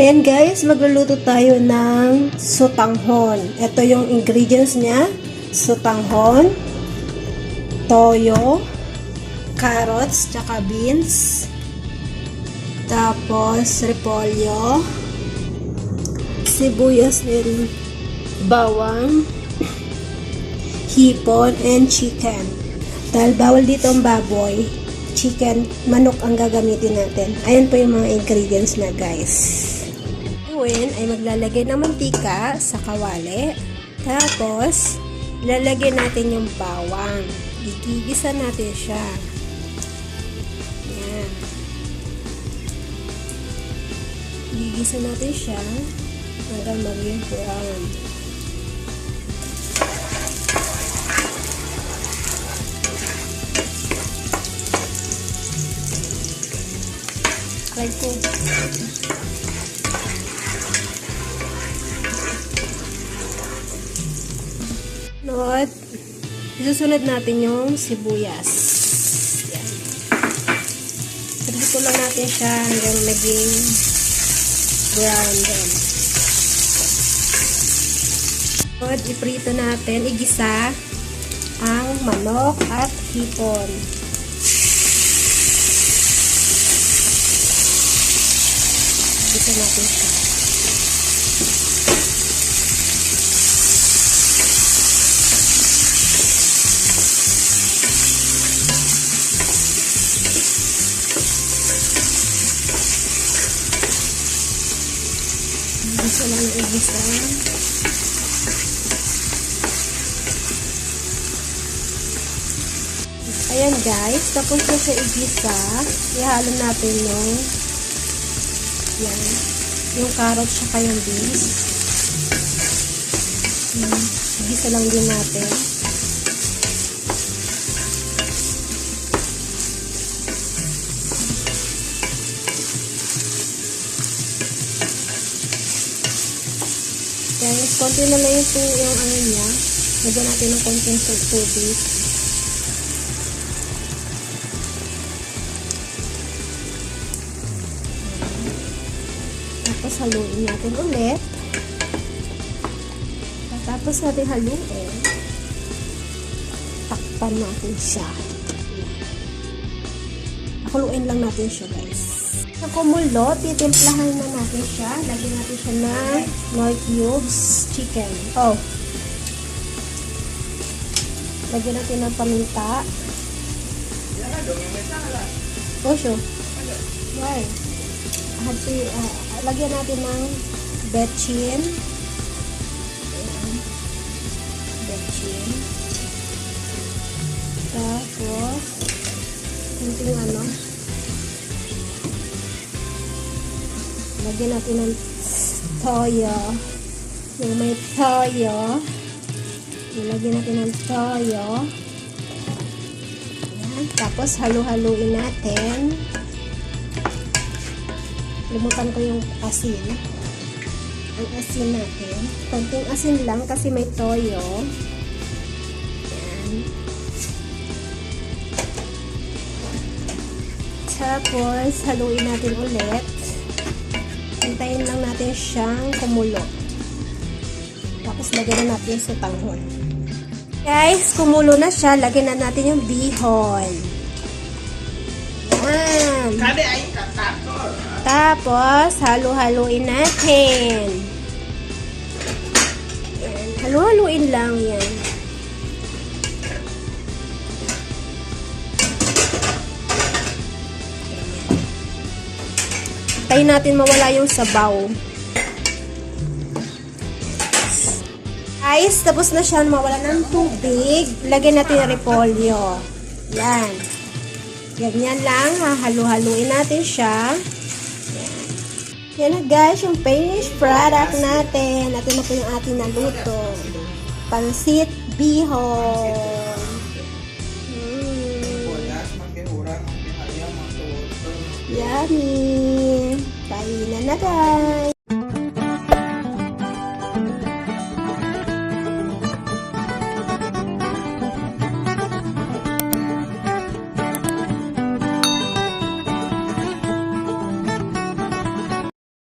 Ayan guys, magluluto tayo ng sotanghon. Ito yung ingredients niya. Sotanghon, toyo, carrots, tsaka beans, tapos repolyo, sibuyas and bawang, hipon, and chicken. Dahil bawal dito ang baboy, chicken, manok ang gagamitin natin. Ayan po yung mga ingredients na guys gagawin ay maglalagay ng mantika sa kawali. Tapos, lalagyan natin yung bawang. Gigigisa natin siya. Yan. Gigisa natin siya hanggang maging brown. Ko. Sunod, isusunod natin yung sibuyas. Yan. Prito lang natin siya hanggang naging brown din. Sunod, iprito natin, igisa ang manok at hipon. Igisa natin siya. Yung igisa. Ayan guys, tapos na sa igisa, ihalo natin yung yan, yung carrots saka yung beans. Hmm, igisa lang din natin. Guys, konti na lang yung, yung ano niya. Lagyan natin ng konting tu- tubig. Tapos haluin natin ulit. Tapos natin haluin. Takpan natin siya. Haluin lang natin siya guys. Sa kumulo, titimplahan na natin siya. Lagyan natin siya ng Nor cubes chicken. Oh. Lagyan natin ng paminta. Oh, sure. Why? Hati, uh, lagyan natin ng betchin. Ayan. Betchin. Tapos, kunting ano, Lagyan natin ng toyo. Yung may toyo. Lagyan natin ng toyo. Ayan. Tapos halu-haluin natin. Limutan ko yung asin. Ang asin natin. Konting asin lang kasi may toyo. Ayan. Tapos haluin natin ulit. Hintayin lang natin siyang kumulo. Tapos lagyan na natin sa tanghon. Guys, kumulo na siya. Lagyan na natin yung bihon. Yan. Tapos, halo-haluin natin. Yan. Halo-haluin lang yan. Tayo natin mawala yung sabaw. Guys, tapos na siya mawala ng tubig. Lagyan natin yung repolyo. Yan. Ganyan lang. Hahalu-haluin natin siya. Yan. Na guys, yung finished product natin. Ito na po yung ating naluto. Pansit bihon. Mm, yummy. Kainan na guys.